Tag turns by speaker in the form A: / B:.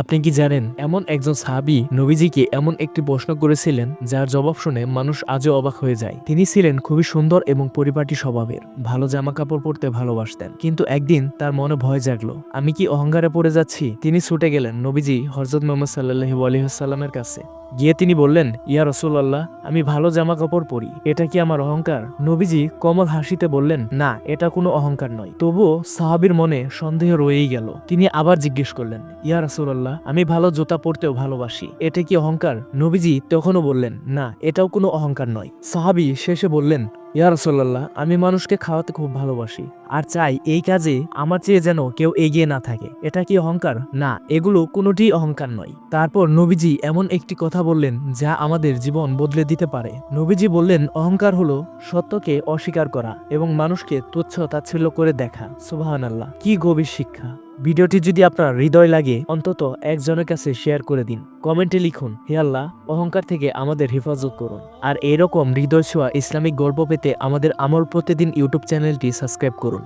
A: আপনি কি জানেন, এমন একজন সাহাবি নবীজিকে এমন একটি প্রশ্ন করেছিলেন, যার জবাব শুনে মানুষ আজও অবাক হয়ে যায়। তিনি ছিলেন খুবই সুন্দর এবং পরিপাটি স্বভাবের, ভালো জামা কাপড় পরতে ভালোবাসতেন। কিন্তু একদিন তার মনে ভয় জাগলো, আমি কি অহংকারে পড়ে যাচ্ছি? তিনি ছুটে গেলেন নবীজি হজরত মোহাম্মদ সাল্লাহ আলহিহাসাল্লামের কাছে। গিয়ে তিনি বললেন, ইয়া রসুল্লাহ আমি ভালো জামা কাপড় পরি। এটা কি আমার অহংকার? নবীজি কমল হাসিতে বললেন, না, এটা কোনো অহংকার নয়। তবুও সাহাবির মনে সন্দেহ রয়েই গেল। তিনি আবার জিজ্ঞেস করলেন, ইয়া রসুল্লাহ আমি ভালো জুতা পরতেও ভালোবাসি। এটা কি অহংকার? নবীজি তখনও বললেন, না, এটাও কোনো অহংকার নয়। সাহাবি শেষে বললেন ইয়া রাসুল্লাহ আমি মানুষকে খাওয়াতে খুব ভালোবাসি আর চাই এই কাজে আমার চেয়ে যেন কেউ এগিয়ে না থাকে। এটা কি অহংকার? না, এগুলো কোনোটি অহংকার নয়। তারপর নবীজি এমন একটি কথা বললেন যা আমাদের জীবন বদলে দিতে পারে। নবীজি বললেন, অহংকার হলো সত্যকে অস্বীকার করা এবং মানুষকে তুচ্ছ তাচ্ছিল্য করে দেখা। সুবাহান আল্লাহ কি গভীর শিক্ষা। ভিডিওটি যদি আপনার হৃদয় লাগে, অন্তত একজনের কাছে শেয়ার করে দিন। কমেন্টে লিখুন, হে আল্লাহ, অহংকার থেকে আমাদের হেফাজত করুন। আর এরকম হৃদয় ছোঁয়া ইসলামিক গল্প পেতে আমাদের আমল প্রতিদিন ইউটিউব চ্যানেলটি সাবস্ক্রাইব করুন।